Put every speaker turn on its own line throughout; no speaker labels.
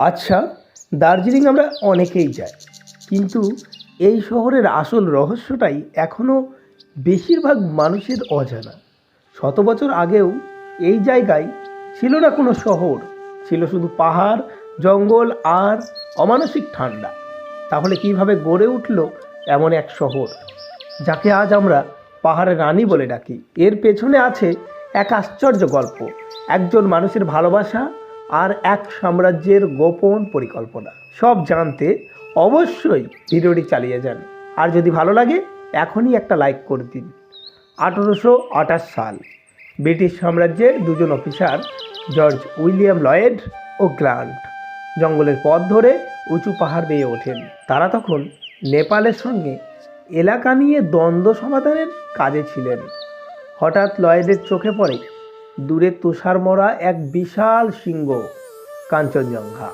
আচ্ছা দার্জিলিং আমরা অনেকেই যাই, কিন্তু এই শহরের আসল রহস্যটাই এখনও বেশিরভাগ মানুষের অজানা। শত বছর আগেও এই জায়গায় ছিল না কোনো শহর, ছিল শুধু পাহাড়, জঙ্গল আর অমানসিক ঠান্ডা। তাহলে কীভাবে গড়ে উঠল এমন এক শহর, যাকে আজ আমরা পাহাড়ের রানী বলে ডাকি? এর পেছনে আছে এক আশ্চর্য গল্প। একজন মানুষের ভালোবাসা আর এক সাম্রাজ্যের গোপন পরিকল্পনা। সব জানতে অবশ্যই ভিডিওটি চালিয়ে যান। আর যদি ভালো লাগে, এখনই একটা লাইক করে দিন। আঠেরোশো আঠাশ সাল, ব্রিটিশ সাম্রাজ্যের দুজন অফিসার, জর্জ উইলিয়াম লয়েড ও গ্রান্ট, জঙ্গলের পথ ধরে উঁচু পাহাড় বেয়ে ওঠেন। তারা তখন নেপালের সঙ্গে এলাকা নিয়ে দ্বন্দ্ব সমাধানের কাজে ছিলেন। হঠাৎ লয়েডের চোখে পড়ে দূরে তুষারমরা এক বিশাল সিংহ কাঞ্চনজঙ্ঘা।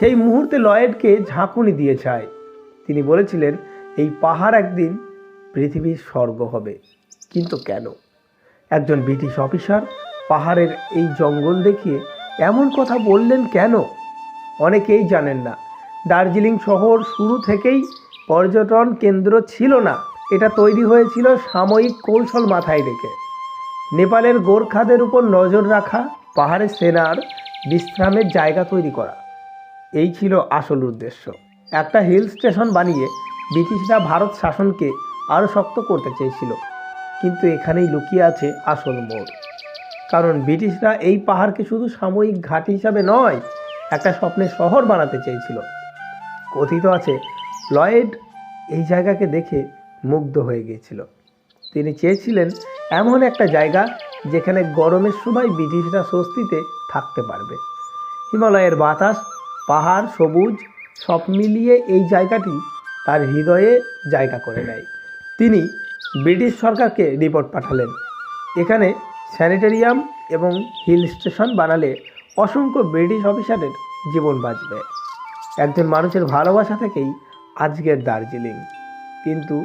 সেই মুহূর্তে লয়েডকে ঝাঁকুনি দিয়ে চায় তিনি বলেছিলেন, এই পাহাড় একদিন পৃথিবীর স্বর্গ হবে। কিন্তু কেন? একজন ব্রিটিশ অফিসার পাহাড়ের এই জঙ্গল দেখিয়ে এমন কথা বললেন কেন? অনেকেই জানেন না। দার্জিলিং শহর শুরু থেকেই পর্যটন কেন্দ্র ছিল না। এটা তৈরি হয়েছিল সাময়িক কৌশল মাথায় রেখে। নেপালের গোর্খাদের উপর নজর রাখা পাহাড়ের সেনার বিশ্রামের জায়গা তৈরি করা। এই ছিল আসল উদ্দেশ্য। একটা হিল স্টেশন বানিয়ে ব্রিটিশরা ভারত শাসনকে আরও শক্ত করতে চেয়েছিল। কিন্তু এখানেই লুকিয়ে আছে আসল মোড়। কারণ ব্রিটিশরা এই পাহাড়কে শুধু সাময়িক ঘাঁটি হিসাবে নয়, একটা স্বপ্নের শহর বানাতে চেয়েছিল। কথিত আছে, লয়েড এই জায়গাকে দেখে মুগ্ধ হয়ে গিয়েছিল। তিনি চেয়েছিলেন এমন একটা জায়গা যেখানে গরমের সময় ব্রিটিশরা স্বস্তিতে থাকতে পারবে। হিমালয়ের বাতাস, পাহাড় সবুজ, সব মিলিয়ে এই জায়গাটি তার হৃদয়ে জায়গা করে নেয়। তিনি ব্রিটিশ সরকারকে রিপোর্ট পাঠালেন। এখানে স্যানিটেরিয়াম এবং হিল স্টেশন বানালে অসংখ্য ব্রিটিশ অফিসারের জীবন বাঁচবে। একজন মানুষের ভালোবাসা থেকেই আজকের দার্জিলিং। কিন্তু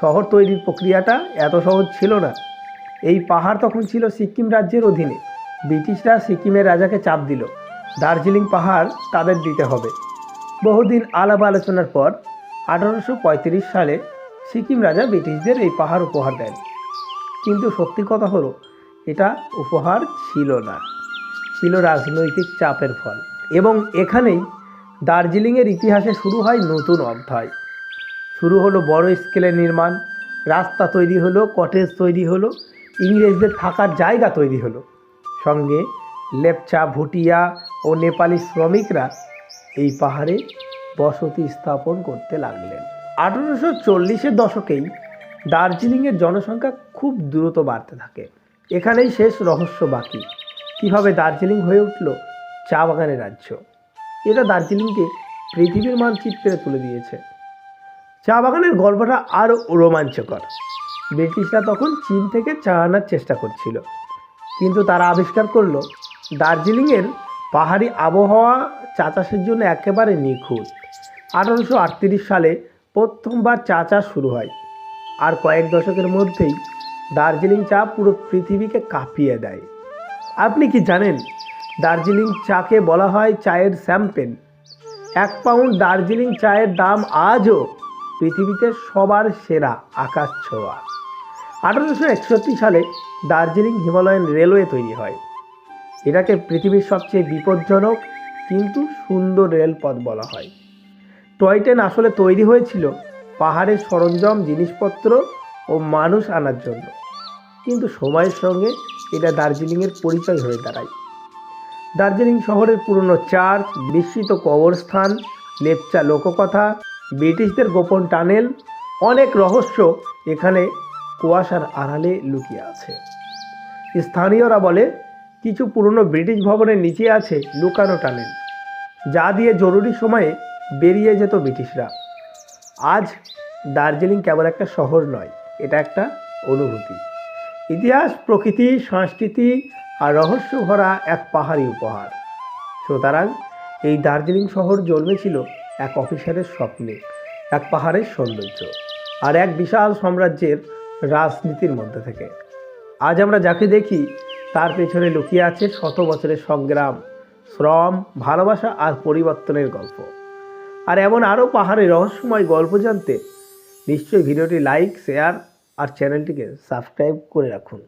শহর তৈরির প্রক্রিয়াটা এত সহজ ছিল না। এই পাহাড় তখন ছিল সিকিম রাজ্যের অধীনে। ব্রিটিশরা সিকিমের রাজাকে চাপ দিল। দার্জিলিং পাহাড় তাদের দিতে হবে। বহুদিন আলাপ আলোচনার পর আঠারোশো পঁয়ত্রিশ সালে সিকিম রাজা ব্রিটিশদের এই পাহাড় উপহার দেন। কিন্তু সত্যি কথা হলো, এটা উপহার ছিল না। ছিল রাজনৈতিক চাপের ফল। এবং এখানেই দার্জিলিংয়ের ইতিহাসে শুরু হয় নতুন অধ্যায়। শুরু হলো বড় স্কেলের নির্মাণ, রাস্তা তৈরি হলো, কটেজ তৈরি হলো ইংরেজদের থাকার জায়গা তৈরি হলো। সঙ্গে লেপচা, ভুটিয়া ও নেপালি শ্রমিকরা এই পাহাড়ে বসতি স্থাপন করতে লাগলেন। আঠেরোশো চল্লিশের দশকেই দার্জিলিংয়ের জনসংখ্যা খুব দ্রুত বাড়তে থাকে। এখানেই শেষ রহস্য বাকি। কীভাবে দার্জিলিং হয়ে উঠল চা বাগানের রাজ্য? এটা দার্জিলিংকে পৃথিবীর মানচিত্রে তুলে দিয়েছে। চা বাগানের গল্পটা আরও রোমাঞ্চকর। ব্রিটিশরা তখন চীন থেকে চা আনার চেষ্টা করছিল। কিন্তু তারা আবিষ্কার করল, দার্জিলিংয়ের পাহাড়ি আবহাওয়া চা চাষের জন্য একেবারে নিখুঁত। আঠারোশো আটত্রিশ সালে প্রথমবার চা চাষ শুরু হয় আর কয়েক দশকের মধ্যেই দার্জিলিং চা পুরো পৃথিবীকে কাঁপিয়ে দেয়। আপনি কি জানেন, দার্জিলিং চাকে বলা হয় চায়ের স্যাম্পেন এক পাউন্ড দার্জিলিং চায়ের দাম আজও পৃথিবীতে সবার সেরা আকাশ ছোঁয়া। আঠারোশো একষট্টি সালে দার্জিলিং হিমালয়ান রেলওয়ে তৈরি হয়। এটাকে পৃথিবীর সবচেয়ে বিপজ্জনক কিন্তু সুন্দর রেলপথ বলা হয়। টয় ট্রেন আসলে তৈরি হয়েছিল পাহাড়ের সরঞ্জাম, জিনিসপত্র ও মানুষ আনার জন্য। কিন্তু সময়ের সঙ্গে এটা দার্জিলিংয়ের পরিচয় হয়ে দাঁড়ায়। দার্জিলিং শহরের পুরনো চার্চ বিস্মিত কবরস্থান, লেপচা লোককথা, ব্রিটিশদের গোপন টানেল, অনেক রহস্য এখানে কুয়াশার আড়ালে লুকিয়ে আছে। স্থানীয়রা বলে, কিছু পুরনো ব্রিটিশ ভবনের নিচে আছে লুকানো টানেল, যা দিয়ে জরুরি সময়ে বেরিয়ে যেত ব্রিটিশরা। আজ দার্জিলিং কেবল একটা শহর নয়, এটা একটা অনুভূতি। ইতিহাস, প্রকৃতি, সংস্কৃতি আর রহস্য ভরা এক পাহাড়ি উপহার। সুতরাং এই দার্জিলিং শহর জন্মেছিল এক অফিসারের স্বপ্নে, এক পাহাড়ের সৌন্দর্য আর এক বিশাল সাম্রাজ্যের রাজনীতির মধ্যে থেকে। আজ আমরা যাকে দেখি, তার পেছনে লুকিয়ে আছে শত বছরের সংগ্রাম, শ্রম, ভালোবাসা আর পরিবর্তনের গল্প। আর এমন আরও পাহাড়ে রহস্যময় গল্প জানতে নিশ্চয়ই ভিডিওটি লাইক, শেয়ার আর চ্যানেলটিকে সাবস্ক্রাইব করে রাখুন।